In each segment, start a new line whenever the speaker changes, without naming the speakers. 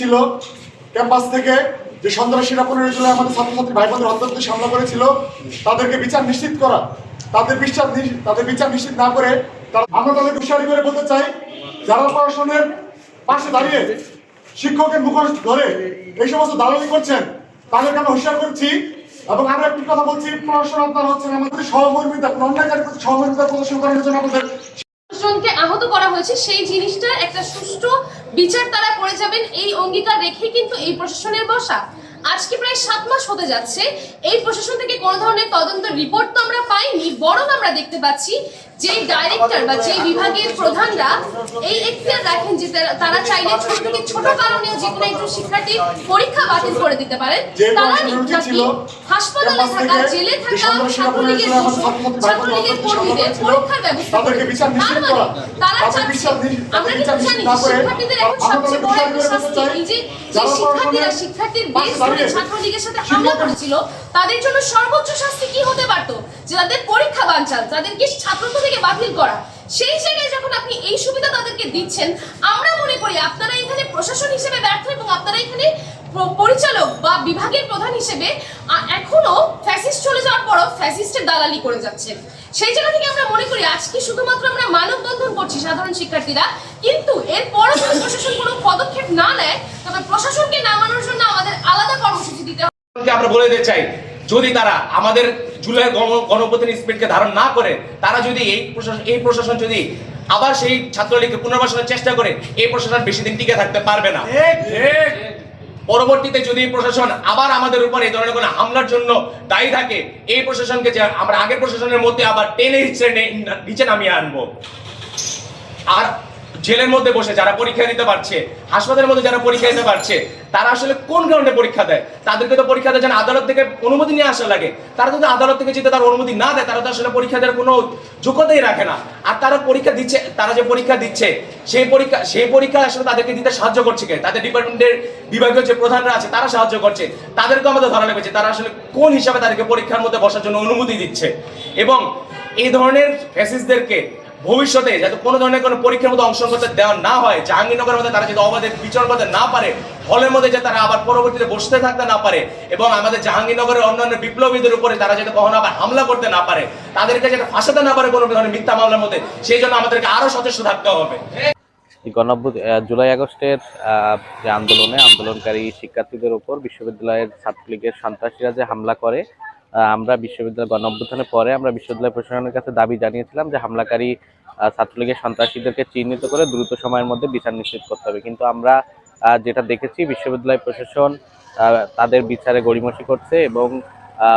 ছিল ক্যাম্পাস থেকে যে সন্ত্রাসীরা পনেরো জুলাই আমাদের ছাত্রছাত্রী ভাই বোনদের অন্তর্দেশ হামলা করেছিল, তাদেরকে বিচার নিশ্চিত করা। তাদের বিশ্বাস তাদের বিচার নিশ্চিত না করে আমরা তাদেরকে হুঁশিয়ারি করে বলতে চাই, যারা প্রশাসনের পাশে দাঁড়িয়ে শিক্ষকের মুখোশ ধরে এই সমস্ত দালালি করছেন, তাদেরকে আমরা হুঁশিয়ার করছি এবং আরও একটি কথা বলছি, প্রশাসন আপনারা হচ্ছেন আমাদের সহকর্মিতা কোনো অন্যায়কারী প্রতি সহকর্মিতা প্রদর্শন করার জন্য আমাদের
জনকে আহত করা হয়েছে, সেই জিনিসটা একটা সুষ্ঠু বিচার তারা করে যাবেন, এই অঙ্গীকার রেখে কিন্তু এই প্রশাসনের বসা। আজকে প্রায় সাত মাস হতে যাচ্ছে। এই প্রশাসন থেকে কোনো ধরনের তদন্ত রিপোর্ট তো আমরা পাইনি বরং আমরা দেখতে পাচ্ছি যে ডাইরেক্টর বা যে বিভাগের প্রধানরা এই এখতিয়ার রাখেন যে তারা- চাইলে ছোট থেকে ছোট কারণেও যে কোনো একজন শিক্ষার্থী পরীক্ষা বাতিল করে দিতে পারেন। তারা নাকি হাসপাতালে থাকা জেলে থাকা ছাত্রলীগের ছাত্রলীগের কর্মীদের পরীক্ষার ব্যবস্থা করে। তার মানে তারা চাচ্ছে আমরা কিন্তু জানি শিক্ষার্থীদের এখন সবচেয়ে বড় শাস্তি এই যে শিক্ষার্থীরা শিক্ষার্থীর বেশ ছাত্রলীগের সাথে হামলা করেছিল, তাদের জন্য সর্বোচ্চ শাস্তি কি হতে পারতো? যে তাদের পরীক্ষা তাদেরকে ছাত্রত্ব থেকে বাতিল করা। সেই জায়গায় যখন আপনি এই সুবিধা তাদেরকে দিচ্ছেন, আমরা মনে করি আপনারা এখানে প্রশাসন হিসেবে ব্যর্থ এবং আপনারা এখানে পরিচালক বা বিভাগের প্রধান হিসেবে এখনও ফ্যাসিস্ট চলে যাওয়ার পরও ফ্যাসিস্টের দালালি করে যাচ্ছে। সেই জায়গা থেকে আমরা মনে করি আজকে শুধুমাত্র আমরা মানববন্ধন করছি সাধারণ শিক্ষার্থীরা, কিন্তু এরপরও যদি প্রশাসন কোনো পদক্ষেপ না নেয়, তবে প্রশাসনকে নামানোর জন্য আমাদের আলাদা কর্মসূচি দিতে হবে
কে আমরা বলে দিতে চাই যদি তারা আমাদের জুলাই গণপ্রতিনিধি স্পিডকে ধারণ না করে তারা যদি এই প্রশাসন এই প্রশাসন যদি আবার সেই ছাত্রলীগকে পুনর্বাসনের চেষ্টা করে এই প্রশাসন বেশি দিন টিকে থাকতে পারবে না। পরবর্তীতে যদি প্রশাসন আবার আমাদের উপর এই ধরনের কোনো হামলার জন্য দায়ী থাকে এই প্রশাসনকে যে আমরা আগের প্রশাসনের মধ্যে আবার টেনে হিচড়ে নিচে নামিয়ে আনব। আর জেলের মধ্যে বসে যারা পরীক্ষা দিতে পারছে, হাসপাতালের মধ্যে যারা পরীক্ষা দিতে পারছে, তারা আসলে কোন গ্রাউন্ডে পরীক্ষা দেয়? তাদেরকে তো পরীক্ষা দেয় যেন আদালত থেকে অনুমতি নিয়ে আসা লাগে। তারা যদি আদালত থেকে যেতে তার অনুমতি না দেয়, তারা তো আসলে পরীক্ষা দেওয়ার কোনো যোগ্যতাই রাখে না। আর তারা পরীক্ষা দিচ্ছে, তারা যে পরীক্ষা দিচ্ছে, সেই পরীক্ষা সেই পরীক্ষা আসলে তাদেরকে দিতে সাহায্য করছে কে? তাদের ডিপার্টমেন্টের বিভাগীয় যে প্রধানরা আছে, তারা সাহায্য করছে। তাদেরকে আমাদের ধরা লেগেছে, তারা আসলে কোন হিসাবে তাদেরকে পরীক্ষার মধ্যে বসার জন্য অনুমতি দিচ্ছে? এবং এই ধরনের ফ্যাসিস্টদেরকে ভবিষ্যতে যাতে কোনো ধরনের কোনো পরীক্ষার মধ্যে অংশগ্রহণ করতে দেওয়া না হয় জাহাঙ্গীরনগরের মধ্যে তারা যদি অবাধে বিচরণ করতে না পারে হলের মধ্যে যাতে তারা আবার পরবর্তীতে বসতে থাকতে না পারে এবং আমাদের জাহাঙ্গীরনগরের অন্যান্য বিপ্লবীদের উপরে তারা যাতে কখনো আবার হামলা করতে না পারে তাদেরকে যাতে ফাঁসাতে না পারে কোনো ধরনের মিথ্যা মামলার মধ্যে সেই জন্য আমাদেরকে আরও সচেষ্ট থাকতে হবে।
আহ, জুলাই আগস্টের যে আন্দোলনে আন্দোলনকারী শিক্ষার্থীদের উপর বিশ্ববিদ্যালয়ের ছাত্রলীগের সন্ত্রাসীরা যে হামলা করে আমরা বিশ্ববিদ্যালয় গণ অভ্যুত্থানের পরে আমরা বিশ্ববিদ্যালয় প্রশাসনের কাছে দাবি জানিয়েছিলাম যে হামলাকারী ছাত্রলীগের সন্ত্রাসীদেরকে চিহ্নিত করে দ্রুত সময়ের মধ্যে বিচার নিশ্চিত করতে হবে। কিন্তু আমরা যেটা দেখেছি, বিশ্ববিদ্যালয় প্রশাসন তাদের বিচারে গড়িমসি করছে এবং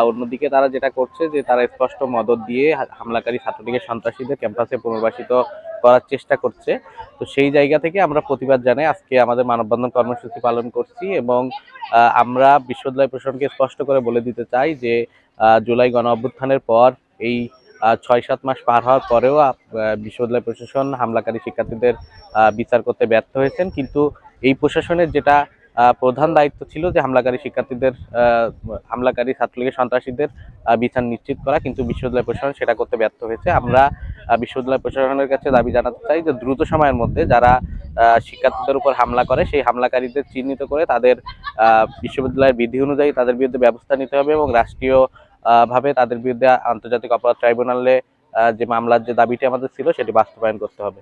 অন্যদিকে তারা যেটা করছে যে তারা স্পষ্ট মদত দিয়ে হামলাকারী ছাত্রলীগের সন্ত্রাসীদের ক্যাম্পাসে পুনর্বাসিত করার চেষ্টা করছে। তো সেই জায়গা থেকে আমরা প্রতিবাদ জানাই। আজকে আমাদের মানববন্ধন কর্মসূচি পালন করছি এবং আমরা বিশ্ববিদ্যালয় প্রশাসনকে স্পষ্ট করে বলে দিতে চাই যে জুলাই গণ অভ্যুত্থানের পর এই ছয় সাত মাস পার হওয়ার পরেও বিশ্ববিদ্যালয় প্রশাসন হামলাকারী শিক্ষার্থীদের বিচার করতে ব্যর্থ হয়েছেন। কিন্তু এই প্রশাসনের যেটা প্রধান দায়িত্ব ছিল যে হামলাকারী শিক্ষার্থীদের হামলাকারী ছাত্রলীগের সন্ত্রাসীদের বিচার নিশ্চিত করা, কিন্তু বিশ্ববিদ্যালয় প্রশাসন সেটা করতে ব্যর্থ হয়েছে। আমরা বিশ্ববিদ্যালয় প্রশাসনের কাছে দাবি জানাতে চাই যে দ্রুত সময়ের মধ্যে যারা শিক্ষার্থীদের উপর হামলা করে, সেই হামলাকারীদের চিহ্নিত করে তাদের বিশ্ববিদ্যালয়ের বিধি অনুযায়ী তাদের বিরুদ্ধে ব্যবস্থা নিতে হবে এবং রাষ্ট্রীয় ভাবে তাদের বিরুদ্ধে আন্তর্জাতিক অপরাধ ট্রাইব্যুনালে যে মামলার যে দাবিটি আমাদের ছিল, সেটি বাস্তবায়ন করতে হবে।